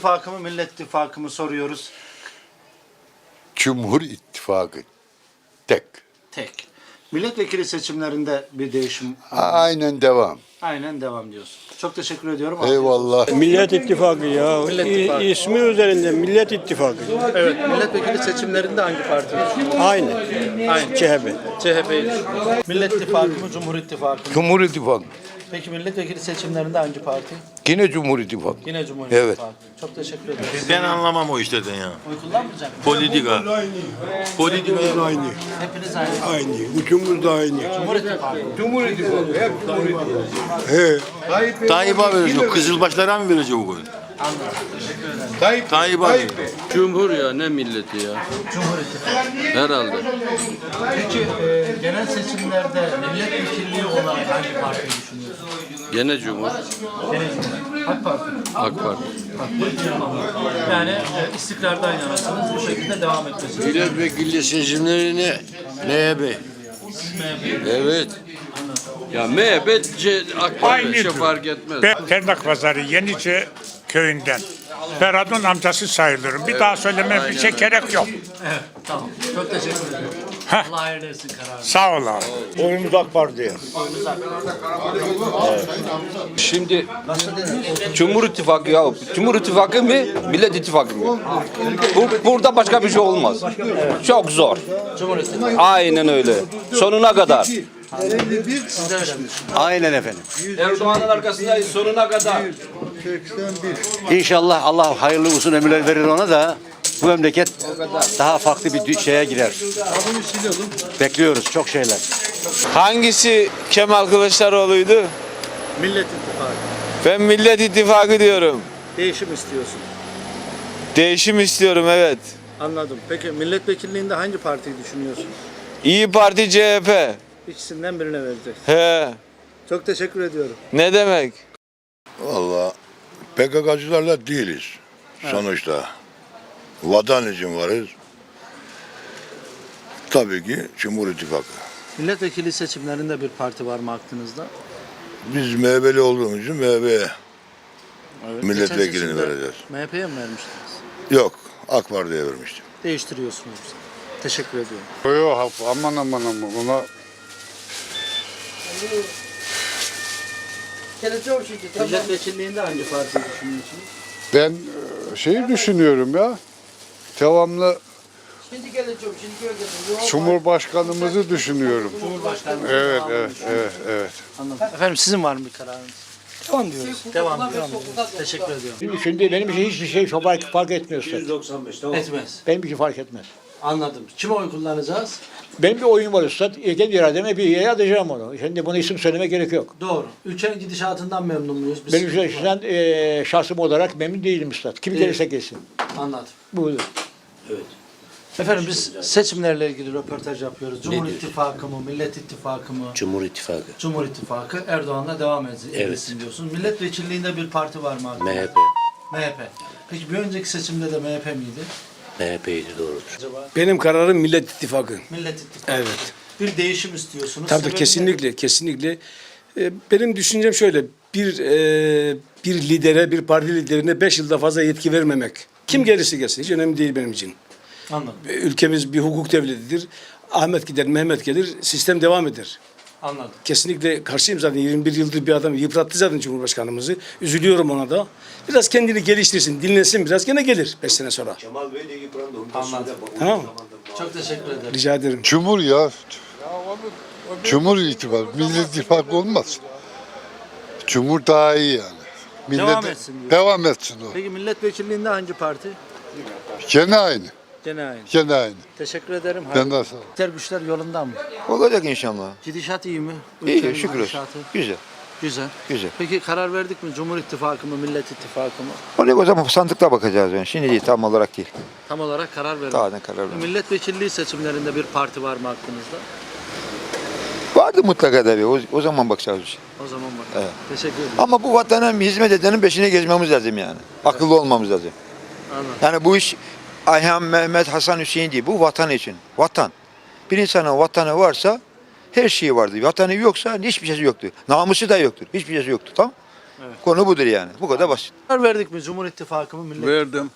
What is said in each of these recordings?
İttifakı mı, Millet İttifakı mı soruyoruz. Cumhur İttifakı tek. Tek. Milletvekili seçimlerinde bir değişim Aynen devam. aynen devam diyorsun. Çok teşekkür ediyorum. Eyvallah. Millet İttifakı ya. Millet İ- İttifakı. ismi üzerinde Millet İttifakı. Evet, milletvekili seçimlerinde hangi parti? Aynı. Aynı. CHP. CHP. Millet İttifakı mı, Cumhur İttifakı mı? Cumhur İttifakı. Peki milletvekili seçimlerinde hangi parti? Yine Cumhur İttifakı. Yine Cumhur Evet. İttifakı. Çok teşekkür ederim. Ben anlamam o işlerden ya. Oy kullanmayacak mısın? Politika. Politika. Aynı. Hepiniz aynı. Aynı. Üçümüz de aynı. Cumhur İttifakı. He. Tayyip'e verecek. Kızılbaşlara mı verecek o koyun? Anladım. Teşekkür ederim. Tayyip'e verecek. Cumhur ya ne milleti ya. Cumhur İttifakı. Herhalde. Peki e, genel seçimlerde milletvekilliği olarak hangi partiyi düşünüyorsun? Gene Cumhur. AK Parti. AK Parti. Yani e, istikrardan yanasınız. Bu şekilde devam etmesiniz. Milletvekili seçimlerini MHP. Evet. Ya MHP C- AK Parti şey fark etmez. Ben Ternak Pazarı Yenice köyünden. Ferhat'ın amcası sayılırım. Bir daha söyleme bir şey gerek yok. Evet, tamam. Çok teşekkür ederim. Heh. Allah hayırlı etsin kararı. Sağ ol abi. Oyumuz AK Parti'ye. Şimdi Cumhur İttifakı ya Cumhur İttifakı mı Millet İttifakı mı? Bu, burada başka bir şey olmaz. Çok zor. Cumhur İttifakı. Aynen öyle. Sonuna kadar. Aynen efendim. Erdoğan'ın arkasındayız sonuna kadar. İnşallah Allah hayırlı uzun ömürler verir ona da bu memleket daha farklı bir şeye girer. Bekliyoruz çok şeyler. Hangisi Kemal Kılıçdaroğlu'ydu? Millet İttifakı. Ben Millet İttifakı diyorum. Değişim istiyorsun. Değişim istiyorum evet. Anladım. Peki milletvekilliğinde hangi partiyi düşünüyorsun? İyi Parti CHP. İkisinden birine verecek. He. Çok teşekkür ediyorum. Ne demek? Vallahi PKK'cılarla değiliz sonuçta. Vatan için varız. Tabii ki Cumhur İttifakı. Milletvekili seçimlerinde bir parti var mı aklınızda? Biz MHP'li olduğumuz için MHP'ye Evet. Milletvekilini seçimde vereceğiz. MHP'ye mi vermiştiniz? Yok AK Parti'ye vermiştim. Değiştiriyorsunuz. Teşekkür ediyorum. Yok aman aman aman ona Milletvekilliğinde hangi partiyi düşünüyorsunuz? ben e, şeyi düşünüyorum ya. Devamlı Cumhurbaşkanımızı düşünüyorum. Cumhurbaşkanı. Evet, evet, evet, evet. Anladım. Efendim sizin var mı bir kararınız? Devam diyoruz. Devam ediyoruz. Teşekkür ediyorum. Şimdi benim için hiçbir şey fark, fark etmiyor. Üstad. Etmez. Benim için fark etmez. Anladım. Kime oy kullanacağız? Benim bir oyun var Üstad. Kendi irademe bir yere atacağım onu. Şimdi bunu isim söyleme gerek yok. Doğru. Ülkenin gidişatından memnun muyuz? Biz Benim şahsen e, şahsım olarak memnun değilim Üstad. Kim Değil. gelirse gelsin. Anladım. Bu Efendim biz seçimlerle ilgili röportaj yapıyoruz. Cumhur İttifakı mı, Millet İttifakı mı? Cumhur İttifakı. Cumhur İttifakı Erdoğan'la devam edilsin Evet. diyorsun. Milletvekilliğinde bir parti var mı? aklında? MHP. MHP. Peki bir önceki seçimde de MHP miydi? MHP'ydi doğrudur. Acaba Benim kararım Millet İttifakı. Millet İttifakı. Evet. Bir değişim istiyorsunuz. Tabii Sebebi kesinlikle, kesinlikle. Ee, benim düşüncem şöyle, bir e, bir lidere, bir parti liderine beş yılda fazla yetki vermemek. Kim gelirse gelsin, hiç önemli değil benim için. Anladım. Ülkemiz bir hukuk devletidir. Ahmet gider, Mehmet gelir, sistem devam eder. Anladım. Kesinlikle karşıyım zaten. 21 yıldır bir adam yıprattı zaten Cumhurbaşkanımızı. Üzülüyorum ona da. Biraz kendini geliştirsin, dinlensin biraz. Gene gelir 5 sene sonra. Anladım. Tamam? Çok teşekkür ederim. Rica ederim. Cumhur ya. Cumhur İttifakı. Millet İttifakı olmaz. Cumhur daha iyi yani. Millet, Devam etsin diyor. Devam etsin o. Peki milletvekilliğinde hangi parti? Gene aynı. Gene aynı. Gene aynı. Teşekkür ederim. Ben de sağ ol. İşler güçler yolunda mı? Olacak inşallah. Gidişat iyi mi? İyi Ülkenin şükür olsun. gidişatı Güzel. Güzel. Güzel. Peki karar verdik mi? Cumhur İttifakı mı, Millet İttifakı mı? Oraya o zaman sandıkta bakacağız yani. Şimdi değil tam olarak değil. Tam olarak karar verdik. Daha ne karar vermedik. Milletvekilliği seçimlerinde bir parti var mı aklınızda? Vardı mutlaka tabii. O, o zaman bakacağız. bir şey. O zaman bak. Evet. Teşekkür ederim. Ama bu vatana hizmet edenin peşine gezmemiz lazım yani. Akıllı olmamız lazım. Anladım. Yani bu iş Ayhan, Mehmet, Hasan, Hüseyin değil. Bu vatan için. Vatan. Bir insanın vatanı varsa her şeyi vardır. Vatanı yoksa hiçbir şeysi yoktur. Namusu da yoktur. Hiçbir şeysi yoktur. Tamam? Konu budur yani. Bu kadar basit. Karar verdik mi Cumhur İttifakı mı Millet Verdim.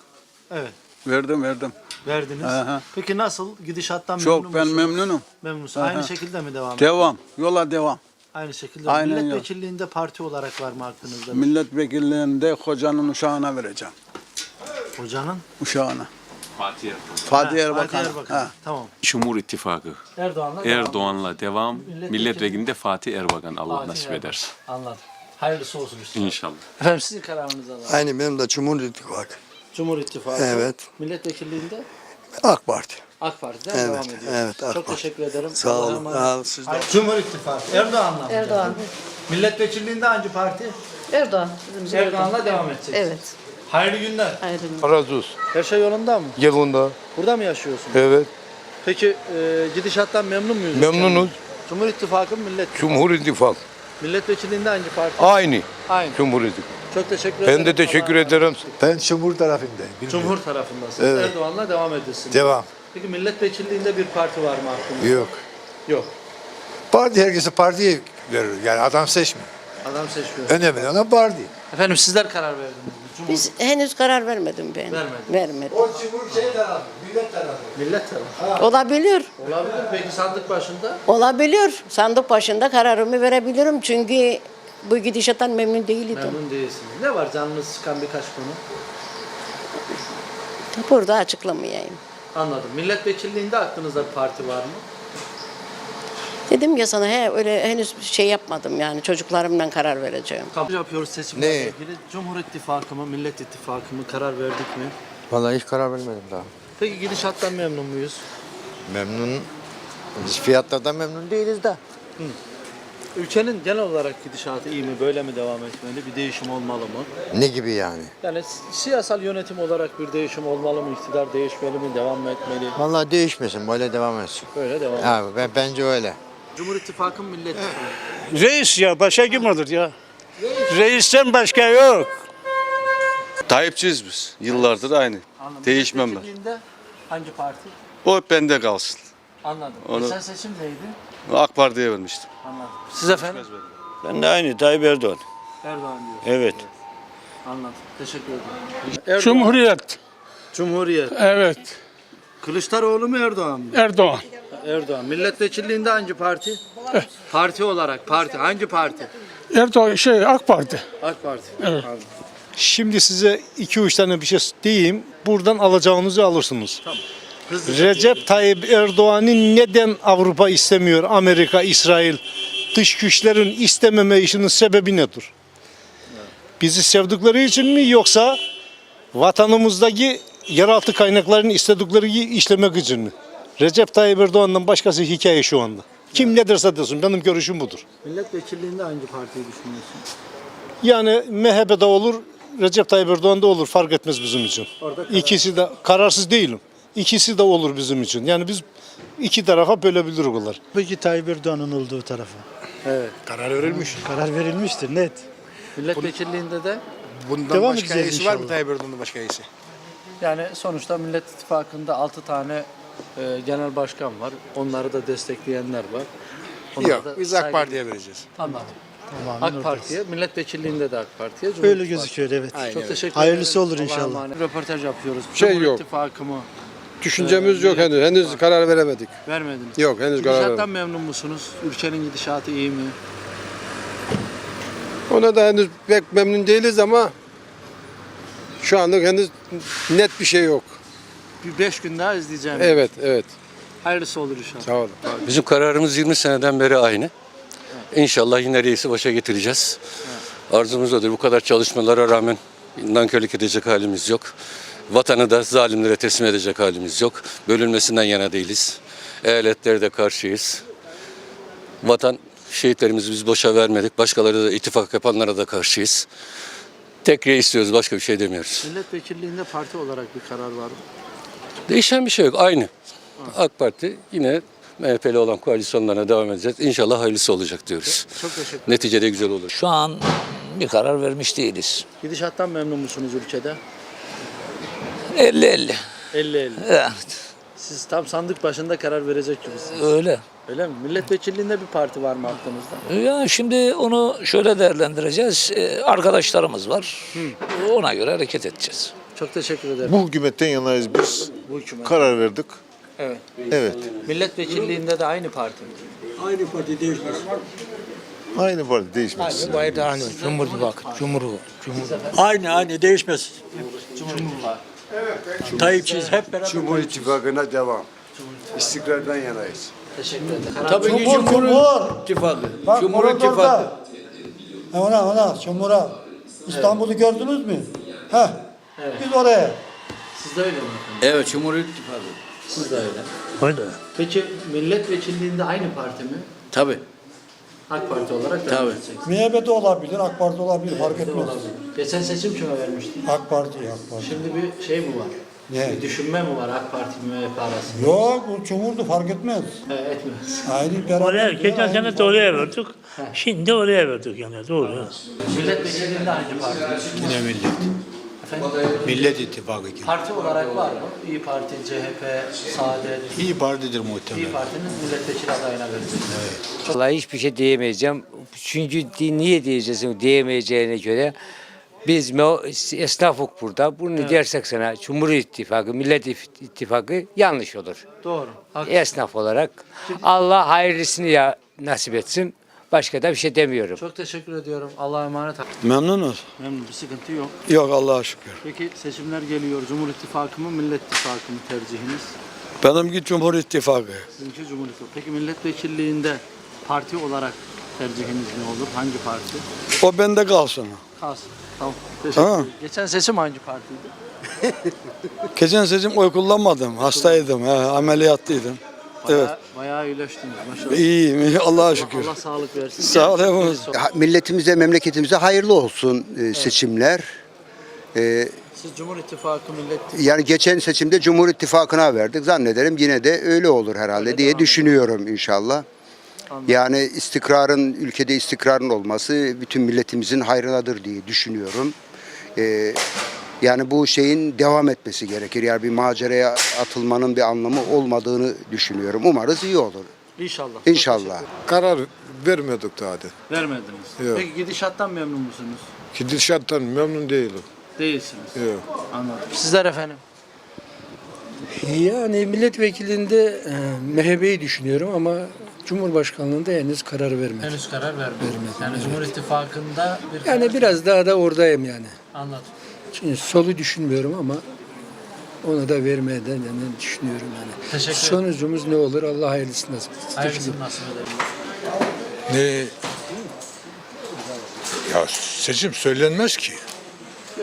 Evet. Verdim verdim. Verdiniz. Aha. Peki nasıl? Gidişattan Çok memnun ben musunuz? memnunum. Memnunsun. Aha. Aynı şekilde mi devam ediyor? Devam. Yola devam. Aynı şekilde. Aynen yok. Milletvekilliğinde parti olarak var mı aklınızda? Milletvekilliğinde hocanın uşağına vereceğim. Hocanın? Uşağına. Fatih Fatih Erbakan. Fatih Erbakan. Ha. Tamam. Cumhur İttifakı. Erdoğan'la devam. Erdoğan'la devam. Milletvekili- Milletvekilinde Fatih Erbakan Allah Fatih nasip Erbakan. ederse. Anladım. Hayırlısı olsun istiyorum. İnşallah. Efendim sizin kararınızı alalım. Aynı benim de Cumhur İttifakı. Cumhur İttifakı. Evet. Milletvekilliğinde AK Parti. AK Parti'den Evet, devam ediyor. evet, AK Çok Parti. teşekkür ederim. Sağ olun. Sağ olun. Siz de. Cumhur İttifakı. Erdoğan'la mı? Erdoğan. Milletvekilliğinde hangi parti? Erdoğan. Bizim Erdoğan'la devam edecek. Evet. Hayırlı günler. Aydın. Razı olsun. Her şey yolunda mı? Yılında. Burada mı yaşıyorsun? Evet. Peki e, gidişattan memnun muyuz? Memnunuz. Cumhur İttifakı mı millet? Cumhur İttifak. Milletvekilliğinde hangi parti? Aynı. Aynı. Cumhur İttifak. Çok teşekkür ederim. Ben de teşekkür Allah- ederim. Ben Cumhur tarafındayım. Cumhur tarafındasınız. Evet. Erdoğan'la devam ediyorsunuz. Devam. Peki milletvekilliğinde bir parti var mı aklınızda? Yok. Yok. Parti herkese partiye verir. Yani adam seçmiyor. Adam seçmiyor. Önemli olan parti. Efendim sizler karar verdiniz? Cumhur Biz henüz karar vermedim ben. Vermedin. Vermedim. O Cumhur şey tarafı, millet tarafı. millet tarafı. Olabilir. Olabilir. Peki sandık başında? Olabilir. Sandık başında kararımı verebilirim çünkü bu gidişattan memnun değildim. Memnun değilsiniz. Ne var canınız sıkan birkaç konu? Burada açıklamayayım. Anladım. Milletvekilliğinde aklınızda bir parti var mı? Dedim ya sana he öyle henüz şey yapmadım yani çocuklarımla karar vereceğim. Kabul yapıyoruz seçimlerle Ne? ilgili. Cumhur İttifakı mı, Millet İttifakı mı karar verdik mi? Vallahi hiç karar vermedim daha. Peki gidişattan memnun muyuz? Memnun. Biz fiyatlardan memnun değiliz de. Ülkenin genel olarak gidişatı iyi mi? Böyle mi devam etmeli? Bir değişim olmalı mı? Ne gibi yani? Yani si- siyasal yönetim olarak bir değişim olmalı mı? İktidar değişmeli mi? Devam mı etmeli? Vallahi değişmesin böyle devam etsin. Böyle devam. Abi ben, bence öyle. Cumhur İttifakı mı, Millet? Reis ya başka kim olur ya? Reisten başka yok. Tayyipçiyiz biz. Yıllardır aynı. Anladım. Değişmem ben. Milletvekilliğinde hangi parti? O hep bende kalsın. Anladım. Onu- Geçen seçim neydi? AK Parti'ye vermiştim. Anladım. Siz efendim? Ben de aynı Tayyip Erdoğan. Erdoğan diyor. Evet. Anladım. Teşekkür ederim. Erdoğan. Cumhuriyet. Cumhuriyet. Evet. Kılıçdaroğlu mu Erdoğan mı? Erdoğan. Erdoğan. Milletvekilliğinde hangi parti? Parti olarak parti. Hangi parti? Erdoğan şey AK Parti. AK Parti. Şimdi size iki üç tane bir şey diyeyim. Buradan alacağınızı alırsınız. Hızlı. Recep Tayyip Erdoğan'ın neden Avrupa istemiyor, Amerika, İsrail? Dış güçlerin istememe işinin sebebi nedir? Bizi sevdikleri için mi yoksa vatanımızdaki yeraltı kaynaklarını istedikleri işlemek için mi? Recep Tayyip Erdoğan'dan başkası hikaye şu anda. Kim ne derse desin benim görüşüm budur. Milletvekilliğinde hangi partiyi düşünüyorsun? Yani MHP'de olur, Recep Tayyip Erdoğan'da olur fark etmez bizim için. Orada karar- İkisi de kararsız değilim. İkisi de olur bizim için. Yani biz iki tarafa bölebiliriz bunlar. Peki Tayyip Erdoğan'ın olduğu tarafa. Evet. Karar verilmiş. Karar verilmiştir net. Milletvekilliğinde de Bundan Devam başka edeceğiz iyisi var mı inşallah. Tayyip Erdoğan'ın başka iyisi? yani sonuçta Millet İttifakı'nda 6 tane e, genel başkan var. Onları da destekleyenler var. Onlara da saygı- vereceğiz. Anladım. Tamamen AK oradayız. Parti'ye, milletvekilliğinde de AK Parti'ye. Cumhur Öyle İttifakı. gözüküyor evet. Çok teşekkür Hayırlısı ederim. olur Allah'a inşallah. emanet. Röportaj yapıyoruz. Şey Cumhur yok. İttifakı mı? Düşüncemiz Ee, yok henüz. Henüz karar veremedik. Vermediniz. Yok henüz karar Gidişattan veremedik. memnun musunuz? Ülkenin gidişatı iyi mi? Ona da henüz pek memnun değiliz ama şu anlık henüz net bir şey yok. Bir beş gün daha izleyeceğim. Evet, evet. Hayırlısı olur inşallah. Sağ olun. Bizim kararımız 20 seneden beri aynı. İnşallah yine reisi başa getireceğiz. Arzumuz odur. Bu kadar çalışmalara rağmen nankörlük edecek halimiz yok. Vatanı da zalimlere teslim edecek halimiz yok. Bölünmesinden yana değiliz. Eyaletlere de karşıyız. Vatan şehitlerimizi biz boşa vermedik. Başkaları da ittifak yapanlara da karşıyız. Tek reis istiyoruz. Başka bir şey demiyoruz. Milletvekilliğinde parti olarak bir karar var mı? Değişen bir şey yok. Aynı. AK Parti yine MHP'li olan koalisyonlarına devam edeceğiz. İnşallah hayırlısı olacak diyoruz. Çok teşekkür ederim. Neticede güzel olur. Şu an bir karar vermiş değiliz. Gidişattan memnun musunuz ülkede? 50-50. 50-50. Evet, Siz tam sandık başında karar verecek gibisiniz. öyle. Öyle mi? Milletvekilliğinde bir parti var mı aklınızda? Ya şimdi onu şöyle değerlendireceğiz. Ee, Arkadaşlarımız var. Ona göre hareket edeceğiz. Çok teşekkür ederim. Bu hükümetten yanayız biz. Bu hükümet. Karar verdik. Evet. Evet. Milletvekilliğinde de aynı parti? Aynı parti değişmez. Aynı. Cumhur İttifakı. Cumhur. Cumhur. Aynı aynı değişmez. Tayyipçiyiz hep beraber. Cumhur İttifakı'na devam. İstikrardan yanayız. Teşekkür ederim. Tabii ki Cumhur İttifakı. Cumhur İttifakı. Ona ona Çamur'a. İstanbul'u gördünüz mü? Heh. Biz oraya. Siz de öyle mi? efendim? Evet Cumhur İttifakı. Siz de öyle. Öyle. Peki milletvekilliğinde aynı parti mi? Tabii. AK Parti olarak devam edeceksiniz. MHP de olabilir, AK Parti olabilir fark etmez. Olabilir. Geçen seçim kime vermiştin? AK Parti, AK Parti. Şimdi bir şey mi var? Ne? Bir düşünme mi var AK Parti MHP arasında? Yok, o Cumhur'du fark etmez. He, etmez. Aynı beraber. Oraya, geçen sene de oraya verdik. Şimdi oraya verdik yani doğru. Milletvekilliğinde hangi parti? Yine millet. Efendim? Millet İttifakı gibi. Parti olarak var mı? İyi Parti, CHP, Saadet. İyi partidir İyi muhtemelen. Parti'nin milletvekili adayına vereceksiniz. Vallahi hiçbir şey diyemeyeceğim. Çünkü niye diyeceksin diyemeyeceğine göre biz esnafık burada. Bunu dersek sana Cumhur İttifakı, Millet İttifakı yanlış olur. Doğru. Hak- Esnaf olarak Allah hayırlısını ya nasip etsin. Başka da bir şey demiyorum. Çok teşekkür ediyorum. Allah'a emanet. Memnunuz. Memnun bir sıkıntı yok. Yok Allah'a şükür. Peki seçimler geliyor. Cumhur İttifakı mı, Millet İttifakı mı tercihiniz? Benimki Cumhur İttifakı. Sizinki Cumhur İttifakı. Peki milletvekilliğinde parti olarak tercihiniz ne olur? Hangi parti? O bende kalsın. Kalsın. Tamam. Teşekkür ederim. Geçen seçim hangi partiydi? Geçen seçim oy kullanmadım. Hastaydım. He, ameliyatlıydım. Bayağı, bayağı iyileştiniz maşallah. İyiyim. iyi, Allah'a şükür. Allah sağlık versin. Sağ ol, eyvallah. Milletimize, memleketimize hayırlı olsun e, seçimler. E, Siz Cumhur İttifakı, Millet Yani geçen seçimde Cumhur İttifakı'na verdik. Zannederim yine de öyle olur herhalde diye düşünüyorum inşallah. Anladım. Yani istikrarın, ülkede istikrarın olması bütün milletimizin hayrınadır diye düşünüyorum. Ee, yani bu şeyin devam etmesi gerekir. Yani bir maceraya atılmanın bir anlamı olmadığını düşünüyorum. Umarız iyi olur. İnşallah. İnşallah. Karar vermedik daha de. Vermediniz. Yok. Peki gidişattan memnun musunuz? Gidişattan memnun değilim. Değilsiniz. Yok. Anladım. Sizler efendim? Yani milletvekilinde e, MHP'yi düşünüyorum ama Cumhurbaşkanlığında henüz karar vermedim. Henüz karar vermediniz. Yani Cumhur İttifakı'nda bir Yani biraz daha da oradayım yani. Anladım. Çünkü solu düşünmüyorum ama onu da vermeden yani düşünüyorum yani. Teşekkür. Sonucumuz ne olur Allah hayırlısını nasip etsin. Nasip edelim. Ne? Ya seçim söylenmez ki.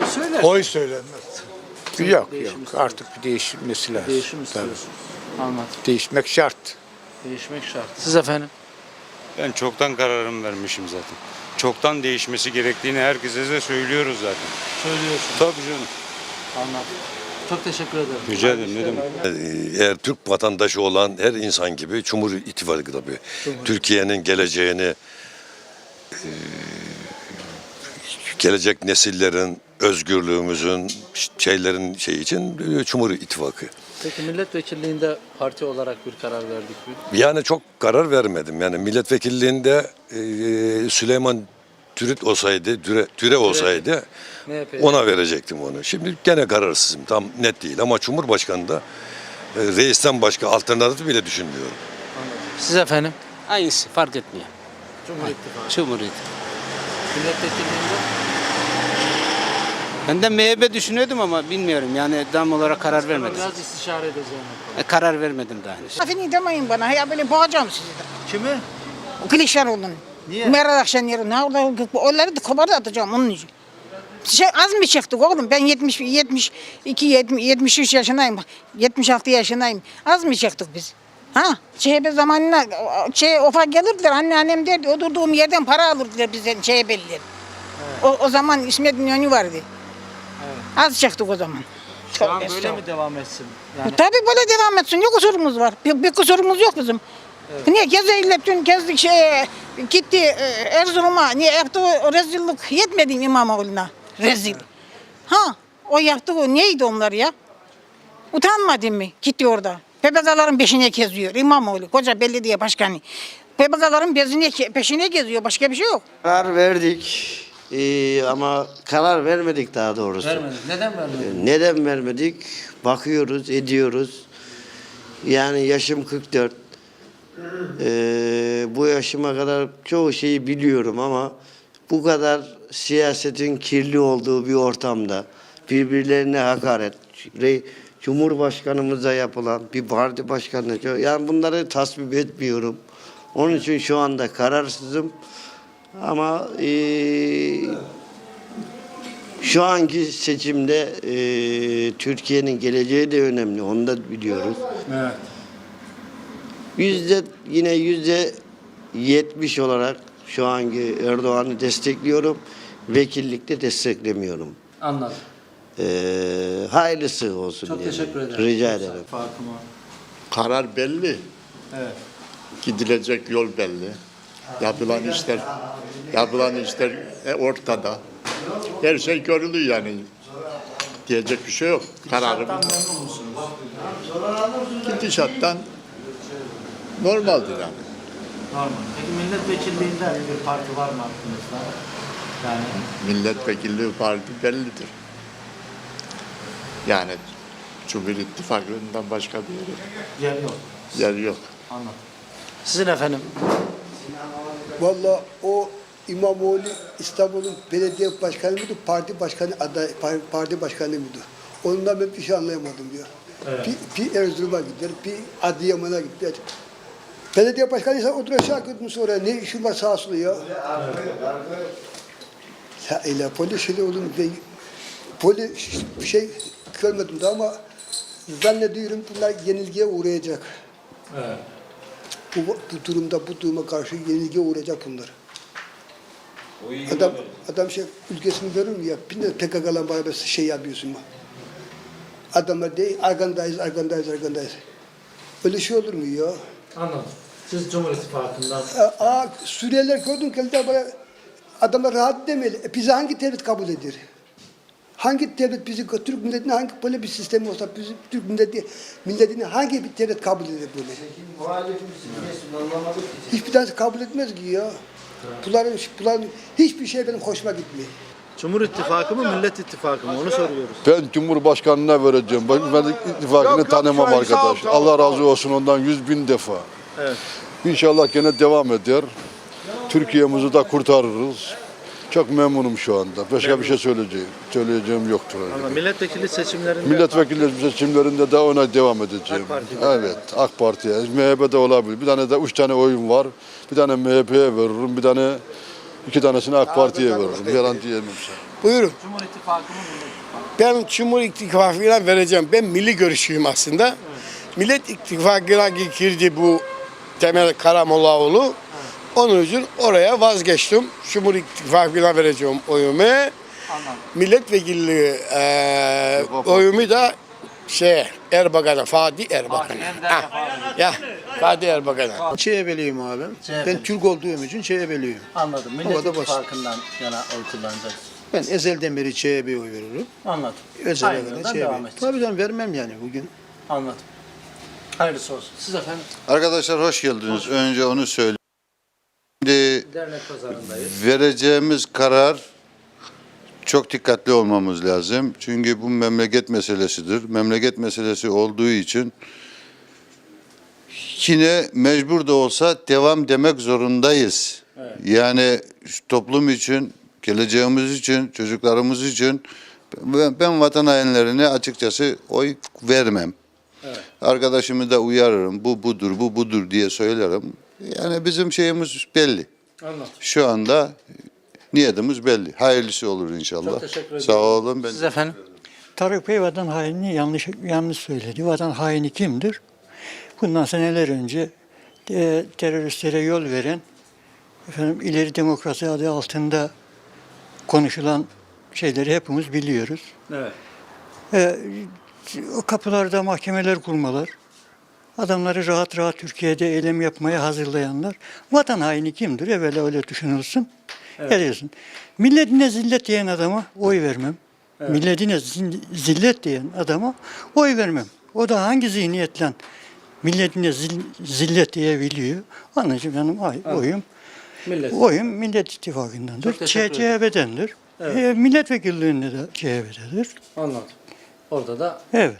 Ya Söyler. Oy söylenmez. Yok Değişim yok istiyorsun. artık bir değişmesi lazım. Değişim istiyorsun. Anladım. Değişmek şart. Değişmek şart. Siz efendim? Ben çoktan kararımı vermişim zaten. Çoktan değişmesi gerektiğini herkese de söylüyoruz zaten. Söylüyorsun. Tabii canım. Anladım. Çok teşekkür ederim. Rica ederim ne demek. Eğer Türk vatandaşı olan her insan gibi Cumhur İttifakı tabii. Türkiye'nin geleceğini e, gelecek nesillerin özgürlüğümüzün şeylerin şey için e, Cumhur İttifakı. Peki milletvekilliğinde parti olarak bir karar verdik mi? Yani çok karar vermedim. Yani milletvekilliğinde e, Süleyman Türüt olsaydı, Türe, Türe olsaydı MHP. ona verecektim onu. Şimdi gene kararsızım. Tam net değil ama Cumhurbaşkanı'nda e, reisten başka alternatif bile düşünmüyorum. Siz efendim? Aynısı fark etmiyor. Cumhur İttifakı. Cumhuriyet. Milletvekilliğinde Ben de MHP düşünüyordum ama bilmiyorum yani tam olarak karar vermedim. biraz istişare edeceğim. E, karar vermedim daha henüz. Lafını demeyin bana ya böyle boğacağım sizi de. Kimi? O Kılıçdaroğlu'nun. Niye? Meral Akşener'in. Ha orada onları da kobarda atacağım onun için. Şey, az mı çıktık oğlum? Ben 70, 72, 70, 73 yaşındayım. bak. 76 yaşındayım. Az mı çıktık biz? Ha? CHP zamanına şey, ofa gelirdiler. Anneannem derdi. Oturduğum yerden para alırdılar bizden CHP'liler. O, o zaman İsmet İnönü vardı. Az çıktık o zaman. Şu an böyle mi devam etsin? Yani Tabii böyle devam etsin. Ne kusurumuz var? Bir, bir kusurumuz yok bizim. Niye Gezeyle dün gezdik şey gitti e, Erzurum'a. Niye yaptığı o rezillik yetmedi mi İmamoğlu'na? Rezil. Ha o yaptığı neydi onlar ya? Utanmadın mı? Gitti orada. PKK'ların peşine geziyor. İmamoğlu, koca belediye başkanı. PKK'ların peşine, peşine geziyor. Başka bir şey yok. Karar verdik Ee, ama karar vermedik daha doğrusu. Vermediniz. Neden vermediniz? Neden vermedik? Bakıyoruz, ediyoruz. Yani yaşım 44. Ee, bu yaşıma kadar çoğu şeyi biliyorum ama bu kadar siyasetin kirli olduğu bir ortamda birbirlerine hakaret, re- Cumhurbaşkanımıza yapılan bir parti başkanı, yani bunları tasvip etmiyorum. Onun için şu anda kararsızım. Ama eee şu anki seçimde eee, Türkiye'nin geleceği de önemli. Onu da biliyoruz. Evet. Yüzde yine yüzde yetmiş olarak şu anki Erdoğan'ı destekliyorum. Vekillikte desteklemiyorum. Anladım. Eee hayırlısı olsun Çok diye. teşekkür ederim. Rica ederim. Farkıma. Karar belli. Evet. Gidilecek yol belli. Yapılan işler yapılan işler e, ortada. Her şey görülüyor yani. Diyecek bir şey yok. Kararım. Gidişattan normaldir yani. Normal. Peki milletvekilliğinde bir parti var mı aklınızda? Yani Milletvekilliği parti bellidir. Yani Cumhur İttifakı'ndan başka bir yeri, yer yok. yer yok. Anladım. Sizin efendim? Vallahi o İmamoğlu İstanbul'un belediye başkanı mıydı, parti başkanı aday, par- parti başkanı mıydı? Ondan ben bir şey anlayamadım ya. Bir, bir Erzurum'a gider, bir Adıyaman'a gider. Belediye başkanıysa oturacak gitmiş oraya. Ne işin var sağa sola ya? Ya öyle polis şey olur? Ben polis bir şey görmedim de ama zannediyorum bunlar yenilgiye uğrayacak. Evet. Bu, bu durumda bu duruma karşı yenilgiye uğrayacak bunlar. Adam adam şey ülkesini görür mü ya? Bir de PKK'la beraber şey yapıyorsun mu? Adamlar değil, arkandayız, arkandayız, arkandayız. Öyle şey olur mu ya? Anladım. Siz Cumhur İttifakı'ndan Aa, Suriyeliler gördün bana adamlar rahat demeli. E, bizi hangi devlet kabul eder? Hangi devlet bizi Türk milletine hangi böyle bir sistemi olsa bizim Türk milleti milletini hangi bir devlet kabul eder böyle? Hiçbir tanesi kabul etmez ki ya. Bunların, bunların hiçbir şey benim hoşuma gitmiyor. Cumhur İttifakı mı Millet İttifakı mı onu soruyoruz. Ben Cumhurbaşkanına vereceğim. Ben, ben ittifakını Yok, yok, tanımam sağ ol, arkadaş. sağ ol. Allah razı olsun ondan yüz bin defa. Evet. İnşallah gene devam eder. Türkiye'mizi de kurtarırız. Çok memnunum şu anda. Başka bir şey söyleyeceğim. Söyleyeceğim yoktur. Ama milletvekili seçimlerinde Milletvekili seçimlerinde de ona devam edeceğim. AK Parti'de. Evet, AK Parti'ye. MHP'de olabilir. Bir tane de üç tane oyun var. Bir tane MHP'ye veririm, bir tane iki tanesini AK Parti'ye veririm. Yalan diyemem sana. Buyurun. Cumhur İttifakı mı Millet İttifakı Ben Cumhur İttifakı'na vereceğim. Ben milli görüşüyüm aslında. Millet İttifakı'na girdi bu Temel Karamollaoğlu. Onun için oraya vazgeçtim. Cumhur İttifakı'na vereceğim oyumu. Milletvekilliği eee oyumu da şey Erbakan'a, Fatih Erbakan'a. Ha, Ya Fatih Erbakan'a. CHP'liyim abi. CHP. Ben Türk olduğum için CHP'liyim. Anladım. Millet. İttifakı'ndan yana oy kullanacaksınız. Ben ezelden beri CHP'ye oy veririm. Anladım. Özele Aynı kadar CHP. Tabii canım vermem yani bugün. Anladım. Hayırlısı olsun. Siz efendim Arkadaşlar hoş geldiniz. Önce onu söyleyeyim. Şimdi vereceğimiz karar çok dikkatli olmamız lazım. Çünkü bu memleket meselesidir. Memleket meselesi olduğu için yine mecbur da olsa devam demek zorundayız. Yani şu toplum için, geleceğimiz için, çocuklarımız için ben, ben vatan hainlerine açıkçası oy vermem. Arkadaşımı da uyarırım. Bu budur, bu budur diye söylerim. Yani bizim şeyimiz belli. Anladım. Şu anda niyetimiz belli. Hayırlısı olur inşallah. Çok teşekkür ederim. Sağ olun. Ben Siz efendim Tarık Bey vatan hainini yanlış yanlış söyledi. Vatan haini kimdir? Bundan seneler önce e, teröristlere yol veren efendim ileri demokrasi adı altında konuşulan şeyleri hepimiz biliyoruz. Evet. E, o kapılarda mahkemeler kurmalar, adamları rahat rahat Türkiye'de eylem yapmaya hazırlayanlar. Vatan haini kimdir? Evvela öyle düşünülsün. Evet. Milletine zillet diyen adama oy vermem. Milletine zin- zillet diyen adama oy vermem. O da hangi zihniyetle milletine zil, zillet diyebiliyor. Onun için benim ay, oyum Millet. oyum Millet İttifakı'ndandır. CHP'dendir. Evet. E, milletvekilliğinde de CHP'dedir. Anladım. Orada da Evet.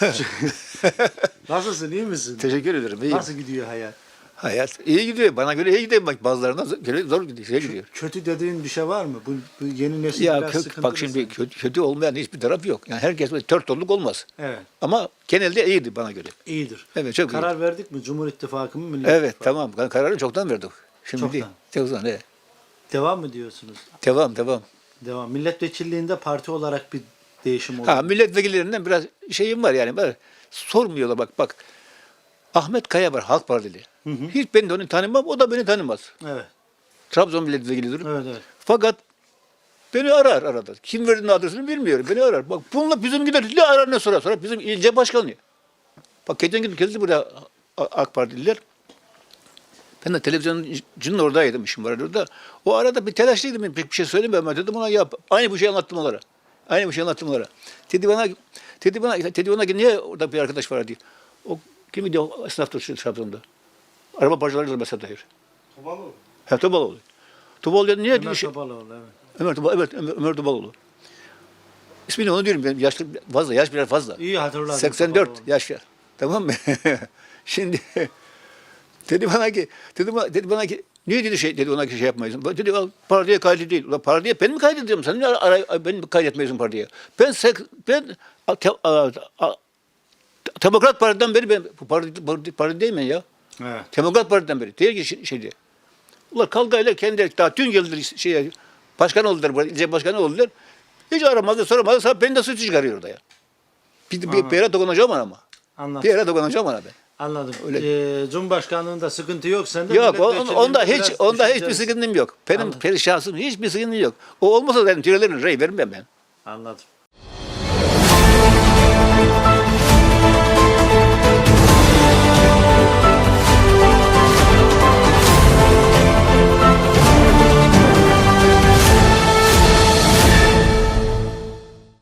nasılsın iyi misin? Teşekkür ederim. İyiyim. Nasıl gidiyor hayat? Hayat iyi gidiyor. Bana göre iyi gidiyor. Bak bazılarına zor- göre zor gidiyor. Şey gidiyor. Kötü dediğin bir şey var mı? Bu, bu yeni nesil Ya biraz kö- sıkıntılı. bak şimdi kötü, kötü olmayan hiçbir taraf yok. Yani herkes böyle tört olduk olmaz. Evet. Ama genelde iyiydi bana göre. İyidir. Evet çok iyi. Karar verdik mi? Cumhur İttifakı mı? Millet Evet İttifakı? tamam. Kar- Kararı çoktan verdik. Şimdi Çoktan. değil. Çoktan evet. Devam mı diyorsunuz? Devam devam. Devam. Milletvekilliğinde parti olarak bir değişim oldu. Ha milletvekillerinden biraz şeyim var yani. Böyle sormuyorlar bak bak. Ahmet Kaya var Halk Partili. Hiç ben de onu tanımam, o da beni tanımaz. Evet. Trabzon milletvekilidir. Evet evet. Fakat beni arar arada. Kim verdiğini adresini bilmiyorum. Beni arar. Bak bununla bizim gider ne arar ne sorar. Sonra bizim ilçe başkanı. Bak geçen gün geldi buraya AK Partililer. Ben de televizyoncunun oradaydım işim vardı orada. O arada bir telaşlıydım. Pek bir şey söylemiyorum. Ben dedim ona yap. Aynı bu şeyi anlattım onlara. Aynı bu şeyi anlattım onlara. Dedi bana, dedi bana, dedi bana niye orada bir arkadaş var diye. O kimdi o esnaftır şu Trabzon'da. Araba parçalarıyla mesela dair. Tobaloğlu. Ha Tobaloğlu. Tobaloğlu dedi niye? Ömer şey- Topaloğlu evet. Ömer Topaloğlu, evet Ömer, Ömer Topaloğlu. İsmini onu diyorum ben yaşlı fazla, yaş biraz fazla. İyi hatırladım. 84 Topaloğlu. yaş. Tamam mı? Şimdi dedi bana ki dedi bana, dedi bana ki niye dedi şey dedi ona ki şey yapmayasın. Dedi "Al, partiye kaydı değil. Ulan partiye ben mi kaydediyorum? Sen niye ara, ben mi kaydetmiyorsun partiye? Ben sek, ben a, te, a, a, Demokrat Parti'den beri ben bu parti, parti, parti değil mi ya? Evet. Demokrat Parti'den beri. Değil ki şey, şeydi. Ulan kavgayla kendi daha dün geldiler şey, başkan oldular, burada, ilçe başkanı oldular. Hiç aramazdı, soramazdı. Sonra beni de suçu çıkarıyor orada ya. Bir, bir, bir yere dokunacağım ama. Bir Anladım. yere dokunacağım ona ben. Anladım. Öyle. Ee, Cumhurbaşkanlığında sıkıntı yok. Sende Yok, on- onda hiç onda hiçbir sıkıntım yok. Benim Anladım. per- şahsım hiçbir sıkıntım yok. O olmasa zaten tüylerin rey verim ben ben. Anladım.